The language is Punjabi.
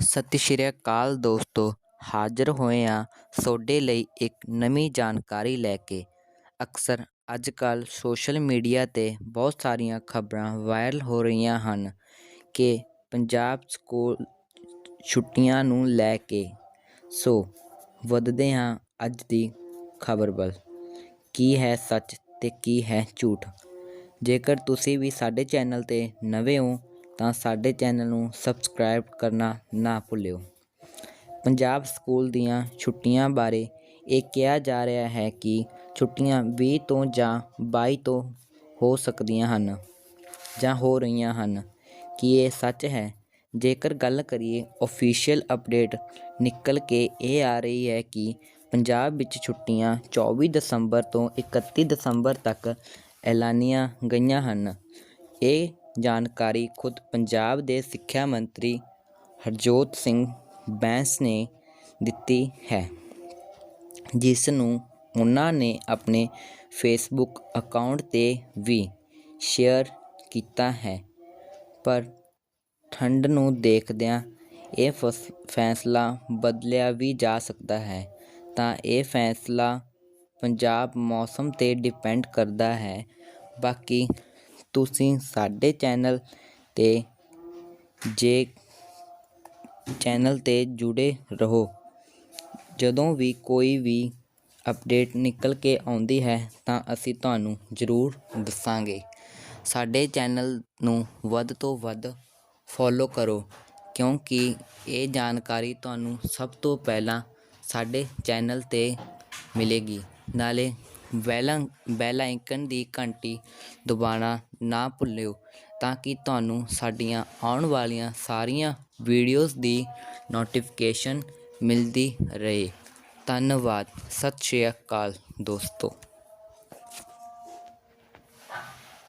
ਸਤਿ ਸ਼੍ਰੀ ਅਕਾਲ ਦੋਸਤੋ, ਹਾਜ਼ਰ ਹੋਏ ਹਾਂ ਤੁਹਾਡੇ ਲਈ ਇੱਕ ਨਵੀਂ ਜਾਣਕਾਰੀ ਲੈ ਕੇ। ਅਕਸਰ ਅੱਜ ਕੱਲ੍ਹ ਸੋਸ਼ਲ ਮੀਡੀਆ 'ਤੇ ਬਹੁਤ ਸਾਰੀਆਂ ਖਬਰਾਂ ਵਾਇਰਲ ਹੋ ਰਹੀਆਂ ਹਨ ਕਿ ਪੰਜਾਬ ਸਕੂਲ ਛੁੱਟੀਆਂ ਨੂੰ ਲੈ ਕੇ। ਸੋ, ਵਧਦੇ ਹਾਂ ਅੱਜ ਦੀ ਖਬਰ ਵੱਲ। ਕੀ ਹੈ ਸੱਚ ਤੇ ਕੀ ਹੈ ਝੂਠ? ਜੇਕਰ ਤੁਸੀਂ ਵੀ ਸਾਡੇ ਚੈਨਲ 'ਤੇ ਨਵੇਂ ਹੋ ਤਾਂ ਸਾਡੇ ਚੈਨਲ ਨੂੰ ਸਬਸਕ੍ਰਾਈਬ ਕਰਨਾ ਨਾ ਭੁੱਲਿਓ। ਪੰਜਾਬ ਸਕੂਲ ਦੀਆਂ ਛੁੱਟੀਆਂ ਬਾਰੇ ਇਹ ਕਿਹਾ ਜਾ ਰਿਹਾ ਹੈ ਕਿ ਛੁੱਟੀਆਂ 20 ਤੋਂ ਜਾਂ 22 ਤੋਂ ਹੋ ਸਕਦੀਆਂ ਹਨ ਜਾਂ ਹੋ ਰਹੀਆਂ ਹਨ। ਕੀ ਇਹ ਸੱਚ ਹੈ? ਜੇਕਰ ਗੱਲ ਕਰੀਏ ਅਫੀਸ਼ੀਅਲ ਅਪਡੇਟ ਨਿਕਲ ਕੇ ਇਹ ਆ ਰਹੀ ਹੈ ਕਿ ਪੰਜਾਬ ਵਿੱਚ ਛੁੱਟੀਆਂ 24 ਦਸੰਬਰ ਤੋਂ 31 ਦਸੰਬਰ ਤੱਕ ਐਲਾਨੀਆਂ ਗਈਆਂ ਹਨ। ਇਹ ਜਾਣਕਾਰੀ ਖੁਦ ਪੰਜਾਬ ਦੇ ਸਿੱਖਿਆ ਮੰਤਰੀ ਹਰਜੋਤ ਸਿੰਘ ਬੈਂਸ ਨੇ ਦਿੱਤੀ ਹੈ, ਜਿਸ ਨੂੰ ਉਹਨਾਂ ਨੇ ਆਪਣੇ ਫੇਸਬੁੱਕ ਅਕਾਊਂਟ 'ਤੇ ਵੀ ਸ਼ੇਅਰ ਕੀਤਾ ਹੈ। ਪਰ ਠੰਡ ਨੂੰ ਦੇਖਦਿਆਂ ਇਹ ਫਸ, ਫੈਸਲਾ ਬਦਲਿਆ ਵੀ ਜਾ ਸਕਦਾ ਹੈ, ਤਾਂ ਇਹ ਫੈਸਲਾ ਪੰਜਾਬ ਮੌਸਮ 'ਤੇ ਡਿਪੈਂਡ ਕਰਦਾ ਹੈ। ਬਾਕੀ ਤੁਸੀਂ ਸਾਡੇ ਚੈਨਲ 'ਤੇ ਜੇ ਚੈਨਲ 'ਤੇ ਜੁੜੇ ਰਹੋ। ਜਦੋਂ ਵੀ ਕੋਈ ਵੀ ਅਪਡੇਟ ਨਿਕਲ ਕੇ ਆਉਂਦੀ ਹੈ ਤਾਂ ਅਸੀਂ ਤੁਹਾਨੂੰ ਜ਼ਰੂਰ ਦੱਸਾਂਗੇ। ਸਾਡੇ ਚੈਨਲ ਨੂੰ ਵੱਧ ਤੋਂ ਵੱਧ ਫੋਲੋ ਕਰੋ, ਕਿਉਂਕਿ ਇਹ ਜਾਣਕਾਰੀ ਤੁਹਾਨੂੰ ਸਭ ਤੋਂ ਪਹਿਲਾਂ ਸਾਡੇ ਚੈਨਲ 'ਤੇ ਮਿਲੇਗੀ। ਨਾਲੇ ਬੈਲਾਂ, ਬੈਲ ਆਈਕਨ ਦੀ ਘੰਟੀ ਦਬਾਉਣਾ ਨਾ ਭੁੱਲਿਓ ਤਾਂ ਕਿ ਤੁਹਾਨੂੰ ਸਾਡੀਆਂ ਆਉਣ ਵਾਲੀਆਂ ਸਾਰੀਆਂ ਵੀਡੀਓਜ਼ ਦੀ ਨੋਟੀਫਿਕੇਸ਼ਨ ਮਿਲਦੀ ਰਹੇ। ਧੰਨਵਾਦ। ਸਤਿ ਸ਼੍ਰੀ ਅਕਾਲ ਦੋਸਤੋ।